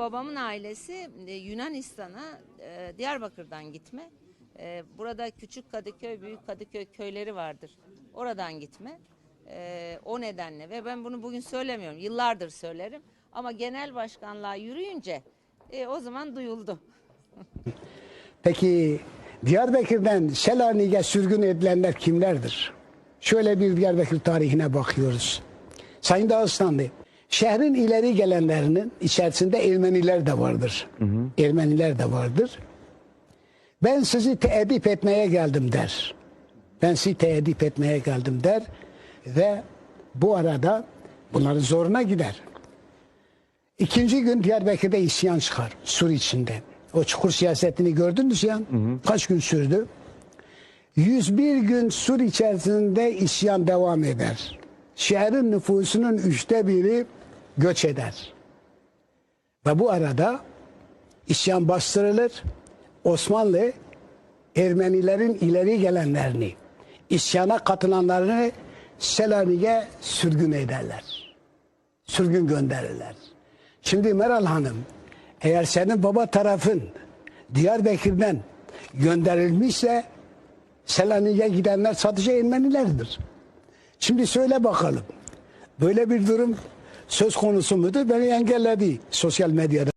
Babamın ailesi e, Yunanistan'a e, Diyarbakır'dan gitme. E, Burada Küçük Kadıköy, Büyük Kadıköy köyleri vardır. Oradan gitme. O nedenle ve ben bunu bugün söylemiyorum. Yıllardır söylerim. Ama genel başkanlığa yürüyünce o zaman duyuldu. Peki Diyarbakır'dan Selanik'e sürgün edilenler kimlerdir? Şöyle bir Diyarbakır tarihine bakıyoruz. Sayın Dağıstanlı, şehrin ileri gelenlerinin içerisinde Ermeniler de vardır. Ermeniler de vardır. Ben sizi teedip etmeye geldim der. Ben sizi teedip etmeye geldim der ve bu arada bunların zoruna gider. İkinci gün Diyarbakır'da isyan çıkar Sur içinde. O çukur siyasetini gördünüz ya. Kaç gün sürdü? 101 gün Sur içerisinde isyan devam eder. Şehrin nüfusunun üçte biri göç eder. Ve bu arada isyan bastırılır. Osmanlı Ermenilerin ileri gelenlerini, isyana katılanlarını Selanik'e sürgün ederler sürgün gönderirler. Şimdi Meral Hanım eğer senin baba tarafın Diyarbakır'dan gönderilmişse Selanik'e gidenler sadece Ermenilerdir. Şimdi söyle bakalım böyle bir durum söz konusu mudur? Beni engelledi sosyal medyada.